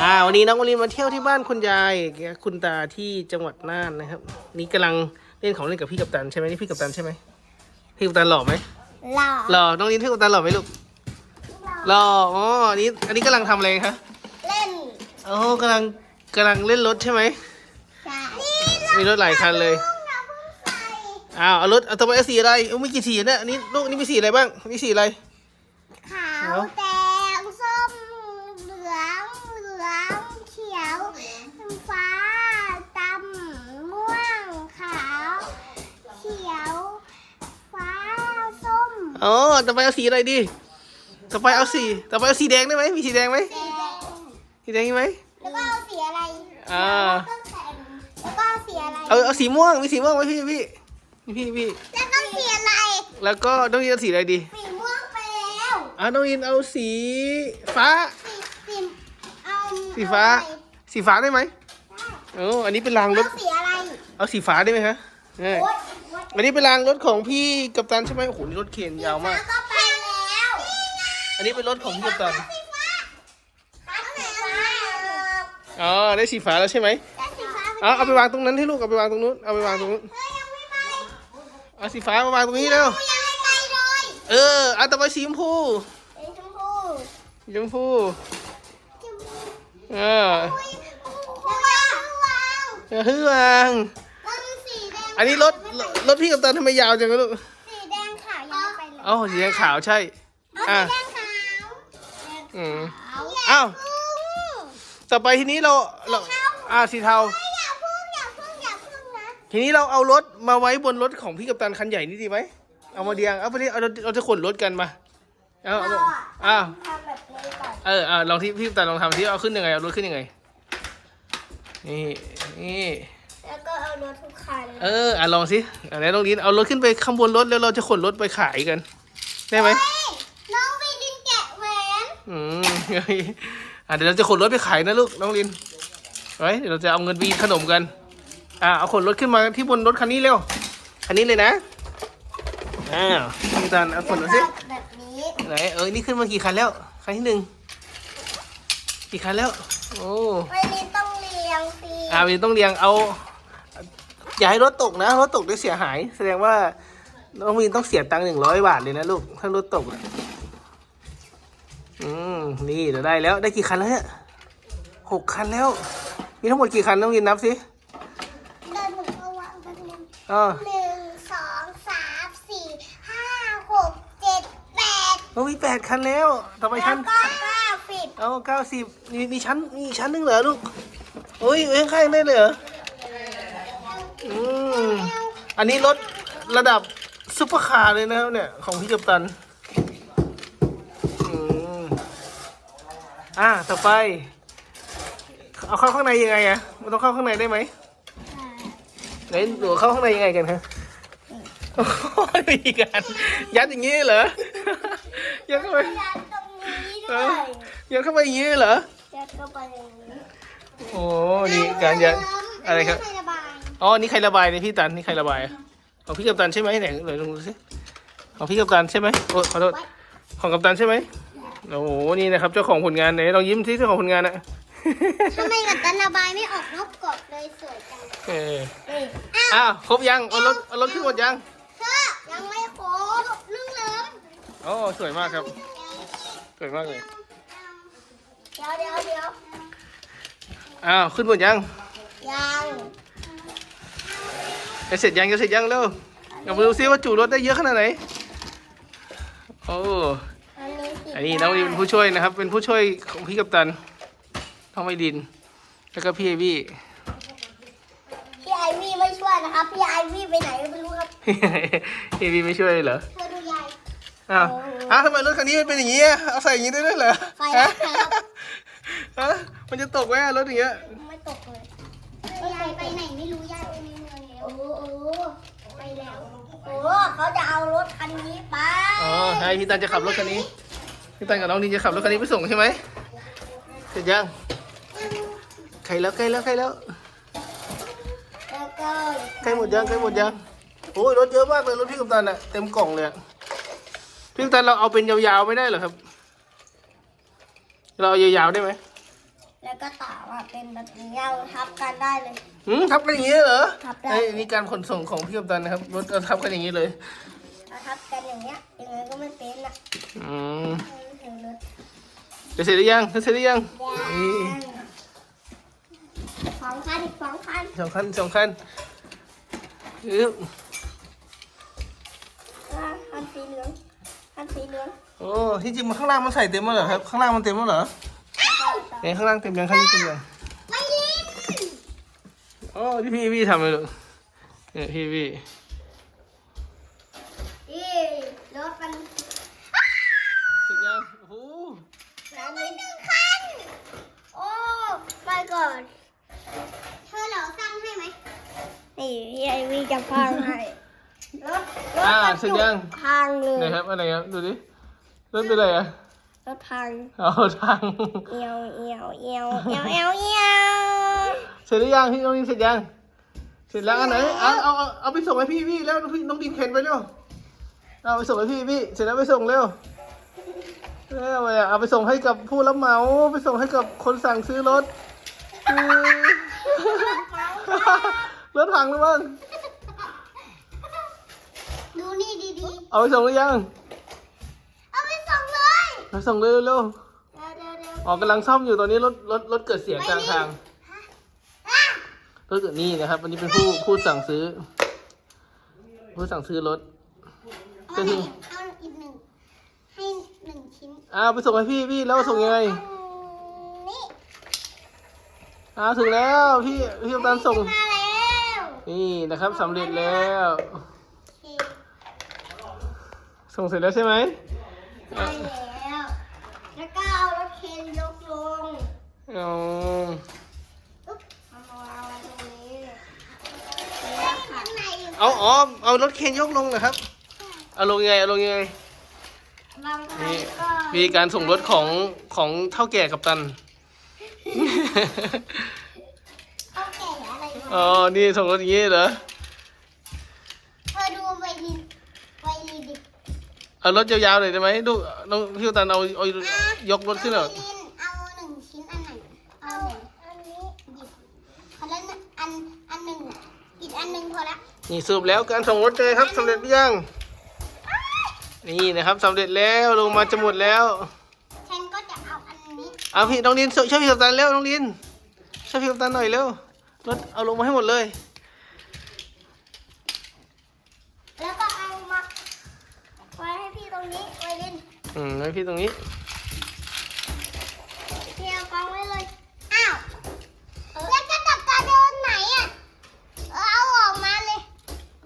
อ่าวันนี้น้องวลินมาเที่ยวที่บ้านคุณยายคุณตาที่จังหวัดน่านนะครับ นี่กำลังเล่นของเล่นกับพี่กัปตันใช่ไหมนี่พี่กัปตันใช่ไหมพี่กัปตันหล่อไหมหล่อหล่อน้องลินพี่กัปตันหล่อไหมลูกหล่ออ๋ออันนี้อันนี้กำลังทำอะไรคะเล่นโอ้กำลังกำลังเล่นรถใช่ไหมใช่มีรถหลายคันเลยอย่าเพิ่งใส่อ้าวเอารถเอาต่อไปเอาสีอะไรเอามีกี่สีเนี่ยอันนี้ลูกนี่มีสีอะไรบ้างมีสีอะไรขาวแดงส้มเหลืองเหลืองเขียวฟ้าดำม่วงขาวเขียวฟ้าส้ม อ๋อต่อไปเอาสีอะไรดีต่อไปเอาสีต่อไปเอาสีแดงได้ไหมมีสีแดงไหมแดงสีแดงมีไหมแล้วก็เอาสีอะไรอ่าแล้วก็แข่งแล้วก็เอาสีอะไรเอาเอาสีม่วงมีสีม่วงไหมพี่พี่พี่พี่แล้วก็สีอะไรแล้วก็น้องยินเอาสีอะไรดีสีม่วงไปแล้วอะน้องยินเอาสีฟ้าสีสีเอาสีฟ้าเออะไรสีฟ้าได้ไหมโอ้อันนี้เป็นรางรเอาถสีอะไรเอาสีฟ้าได้ไหมฮะเออโอ๊ยโอ๊ยอันนี้เป็นรางรถของพี่กัปตันใช่ไหมโอ้โหนี่รถเข็นยาวมากฟ้ก็ไปแล้วอันนี้เป็นรถของพี่กัปตันสีฟ้าเอาสีฟ้าอ๋อได้สีฟ้าแล้วใช่ไหมได้สีฟ้าเอาเอาไปวางตรงนั้นให้ลูกเอาไปวางตรงนู้นเอาไปวางตรงนู้นเฮ้ยยังไม่ไปเอาสีฟ้ามาวางตรงนี้เร็วยังไม่ไปเลยเออเอาต่อไปสีชมพูสีชมพูสีชมพูชมพูเอออุ้ยแล้วก็วาง เออฮือวางแล้วมีสีแดง อันนี้รถรถรถพี่กัปตันทำไมยาวจังอะลูกสีแดงขาวยังไม่ไปเลยอ๋อสีแดงขาวใช่เอาอะสีแดงขาวอืมขาวอ้าวอย่าพึ่งต่อไปทีนี้เราเราอ่าสีเทาอย่าพึ่งอย่าพึ่งอย่าพึ่งนะทีนี้เราเอารถมาไว้บนรถของพี่กัปตันคันใหญ่นี่ดีไหมเอามาเดียงเอาไปดิเอาเราเราจะขนรถกันมาเอาเอาอ้าวทำแบบนี้ก่อนเอออ่าลองที่พี่กัปตันลองทำที่เอาขึ้นยังไงเอารถขึ้นยังไงนี่นี่แล้วก็ เอารถทุกคันเอออะลองสิอันไหนลองดินเอารถขึ้นไปข้างบนรถแล้วเราจะขนรถไปขายกัน ได้ไหมเฮ้ยน้องวีดินแกะแหวนอืมเฮ้ยอะเดี๋ยวเราจะขนรถไปขายนะลูกน้องลินไว้เดี๋ยวเราจะเอาเงินไปกินขนมกัน อะเอาขนรถขึ้นมาที่บนรถคันนี้เร็วคันนี้เลยนะอ้าวพี่ตันเอาขนรถสิแบบนี้ไหนเออนี่ขึ้นมากี่คันแล้วคันที่หนึ่งกี่คันแล้ว โอ้วีดินต้องเรียงสีอ่าวินต้องเรียงเอา อย่าให้รถตกนะ รถตกได้เสียหาย แสดงว่าน้องวินต้องเสียตังค์หนึ่งร้อยบาทเลยนะลูก ถ้ารถตกอะอืม นี่เดี๋ยวได้แล้วได้กี่คันแล้วเนี่ยหกคันแล้ว มีทั้งหมดกี่คันน้องวินนับสิเดินหนึ่งก็วางแป๊บนึงอ๋อหนึ่งสองสามสี่ห้าหกเจ็ดแปดน้องมีแปดคันแล้วต่อไปแล้วชั้นก็เก้าสิบเอาเก้าสิบมีมีชั้นมีชั้นหนึ่งเหรอลูกโอ้ยเอ้ยข้างๆได้เลยเหรออืม อันนี้รถระดับซุปเปอร์คาร์เลยนะครับเนี่ย ของพี่กัปตันอืมอ่าต่อไป เอาเข้าข้างในยังไงอะมันต้องเข้าข้างในได้ไหมไหนหนูเข้าข้างในยังไงกันฮะโอ้ยมีการยัดอย่างนี้เหรอยัดเข้าไปยัดตรงนี้เอด้วอยยัดเข้าไปอย่างนี้เหรอยัดเข้าไปอย่างนี้โอ้นี่การยัดอะไรครับม่ระบาย อ๋อนี่ใครระบายเนี่ยพี่ตันนี่ใครระบายอะของพี่กัปตันใช่ไหมไหนไหนลองดูสิของพี่กัปตันใช่ไหมโอ้ขอโทษของกัปตันใช่ไหมโอ้โหนี่นะครับเจ้าของผลงานไหนลองยิ้มสิเจ้าของผลงานอะทำไมกับตันระบายไม่ออกนอกกรอบเลยสวยจังเออนี่อ้าวครบยังเอารถเอารถขึ้นหมดยังเธอยังไม่ครบเรื่องเลิมโอ้สวยมากครับ สวยมากเลยเดี๋ยวเดี๋ยวเดี๋ยวอ้าวขึ้นหมดยังยัง จะเสร็จยังจะเสร็จยังเร็วเอามาดูซิว่าจุรถได้เยอะขนาดไหน โอ้อันนี้สิอันนี้น้องวีเป็นผู้ช่วยนะครับ เป็นผู้ช่วยของพี่กัปตันน้องไมดิน แล้วก็พี่ไอวี่พี่ไอวี่ไม่ช่วยนะครับ พี่ไอวี่ไปไหนไม่รู้ครับพี่ไอวี่ไม่ช่วยเลยเหรอเธอดูยายอ้าวอ้าวทำไมรถคันนี้มันเป็นอย่างนี้อะเอาใส่อย่างนี้ได้ด้วยเหรอใส่แล้วครับฮะมันจะตกไหมอะรถอย่างเงี้ยไม่ตกเลยยายไปไหนไม่รู้ยายไปในเมืองแล้วโอ้โอ้ไป แล้วโอ้เขาจะเอารถคันนี้ไปอ๋อใช่พี่ตันจะขับรถคันนี้ พี่ตันกับน้องดินจะขับรถคันนี้ไปส่งใช่ไหมเสร็จยังใครแล้วใกล้แล้วใกล้แล้วแล้วก็ใกล้หมดยังใกล้หมดยังโอ้ยรถเยอะมากเลยรถพี่กัปตันอะเต็มกล่องเลยอะพี่กัปตันเราเอาเป็นยาวๆไม่ได้เหรอครับ เราเอายาวๆได้ไหม แล้วก็ต่อมาเป็นแบบนี้เราทับกันได้เลย หืมทับกันอย่างนี้เหรอทับได้ไอ้ยนี่การขนส่งของพี่กัปตันนะครับรถเราทับกันอย่างนี้เลย เราทับกันอย่างเงี้ยยังไงก็ไม่เป็นอะอืมถึงรถจะเสร็จหรือยังจะเสร็จหรือยังนี่สองคันอีกสองคันสำคัญสำคัญอึ๊บอะคันสีเหลืองคันสีเหลืองโอ้ที่จริงมันข้างล่างมันใส่เต็มแล้วเหรอครับ ข้างล่างมันเต็มแล้วเหรอ แล้วก็ต่อไหนข้างล่างเต็มยังข้างนี้เต็มยังไม่ลิ้นโอ้ที่พี่พี่ทำเลยลูกเนี่ยพี่พี่นี่รถมันเสร็จยังโอ้โหแล้วมีหนึ่งคัน โอ้ไปก่อน เธอเหล่าสร้างให้ไหมนี่พี่ไอวีจะพังให้รถรถอ่ากระเสร็จจุกยังพังเลไหนยครับอะไรครับดูดิรถเป็นอะไรอะ รถพังเอาทางเอียวเอียวเอียวเอียวเอียวเอียวเสร็จหรือยังพี่น้องดินเสร็จยังเสร็จแล้วอันไหนเอาเอาเอาเอาไปส่งให้พี่พี่แล้วพี่น้องดินเข็นไปเร็วเอาไปส่งให้พี่พี่เสร็จแล้วไปส่งเร็วเร็วไปอะเอาไปส่งให้กับผู้รับเหมาไปส่งให้กับคนสั่งซื้อรถอืมรถถังหรือเปล่าดูนี่ดีเอาไปส่งหรือยัง ๆ เอาไปส่งเลย เอาส่งเร็วเร็วเดี๋ยวเดี๋ยวเดี๋ยวอ๋อกำลังซ่อมอยู่ตอนนี้รถรถรถเกิดเสียกลางทางอะรถเกิดนี่นะครับวันนี้เป็นผู้ผู้สั่งซื้อ ผู้สั่งซื้อรถ เอาไหนเอาอีกหนึ่งให้หนึ่งชิ้นอ่าไปส่งให้พี่พี่แล้วส่งยังไงอันนี่อ่าถึงแล้วพี่พี่กัปตันส่ง มาแล้วนี่นะครับสำเร็จแล้ว โอเคส่งเสร็จแล้วใช่ไหม ได้แล้วแล้วก็ เอารถเคนยกลงอ๋ออุ๊บเอามาวางไว้ตรงนี้แล้วข้างในอยู่เอาอ๋อเอารถเคนยกลงนะครับ เอาลงยังไงเอาลงยังไง บางครั้งนี่ก็มีการส่งรถของของเท่าแก่กับตันเอาแก่อะไรมา อ๋อ นี่ส่งรถอย่างนี้เหรอ เธอดูไวลินไวลินดิ เอารถยาวๆหน่อยได้ไหมดูน้องพี่ตันเอาเอายกรถขึ้นเหรอเอาหนึ่งชิ้นอันไหนเอาอันนี้หยิบคนละหนึ่งอันอันหนึ่งอะอีกอันหนึ่งพอละนี่สรุปแล้วการส่งรถเลยครับสำเร็จหรือยังนี่นะครับสำเร็จแล้วลงมาจะหมดแล้วฉันก็จะเอาอันนี้เอาพี่น้องลินช่วยช่วยพี่กัปตันเร็วน้องลินช่วยพี่กัปตันหน่อยเร็วรถเอาลงมาให้หมดเลย แล้วก็เอามาไว้ให้พี่ต รงนี้ไวลินอืมไว้พี่ตรงนี้ พี่เอากองไว้เลย อ้าวแล้วจะตัดตาเดินไหนอะเออเอาออกมาเลย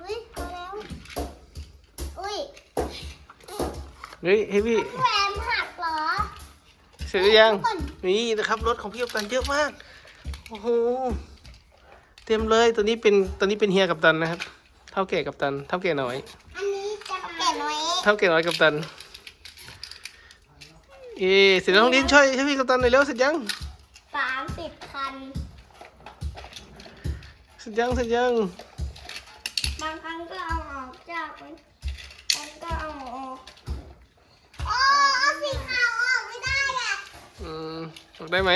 อุ้ยเอาแล้ว อุ้ยเฮ้ยให้พี่แหวนหักเหรอ เสร็จหรือยัง นี่นะครับรถของพี่กัปตันเยอะมาก โอ้โห เต็มเลย ตัวนี้เป็นตัวนี้เป็นเฮียกัปตันนะครับ เท่าแก่กัปตัน เท่าแก่น้อย อันนี้จะแก่น้อย เท่าแก่น้อยกัปตันเอ๊ะเสร็จแล้วน้องลินช่วยช่วยพี่กัปตันหน่อยเร็วเสร็จยังสามสิบคัน เสร็จยังเสร็จยังบางครั้งก็เอาออกจากมันบางก็เอาออกโอ้เอาสีขาวออกไม่ได้อะอืมออกได้ไหม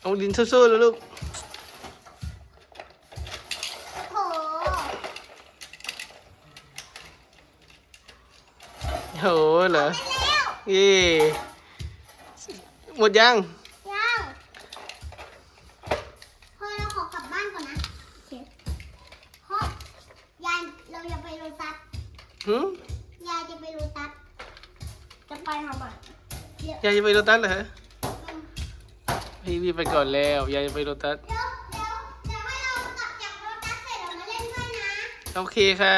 เอาลินสู้ๆแล้วลูก โห โหเหรอไปแล้วเย่หมดยังยังพอเราขอกลับบ้านก่อนนะเพราะยายเราจะไปโรตัสหืมยายจะไปโรตัสจะไปทำอะไรเดี๋ยวยายจะไปโรตัสเหรอฮะพี่พี่ไปก่อนแล้วยายจะไปโรตัสเดี๋ยวเดี๋ยวเดี๋ยวให้เรากลับจากโรตัสเสร็จเรามาเล่นด้วยนะโอเคค่ะ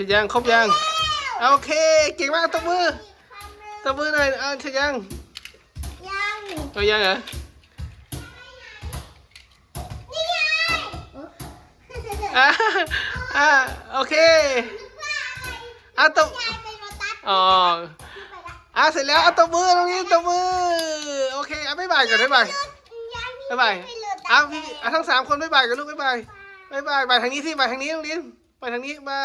เสร็จยังครบยังโอเค เก่งมากตบมือตบมือหน่อยอ่าเสร็จยังยังเอายังเหรออ่าอ่าโอเคว่าอะไรอะตบอ๋ออะเสร็จแล้วอะตบมือตรงนี้ตบมือโอเคอะบ๊ายบายก่อนบ๊ายบายบ๊ายบายอะพี่อะทั้งสามคนบ๊ายบายกันลูกบ๊ายบายบ๊ายบายไปทางนี้สิไปทางนี้น้องลิน ไปทางนี้บา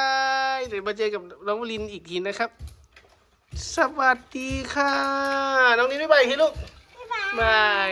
ย เดี๋ยวมาเจอกับน้องลินอีกทีนะครับ สวัสดีค่ะ น้องลินบ๊ายบายอีกทีลูกบาย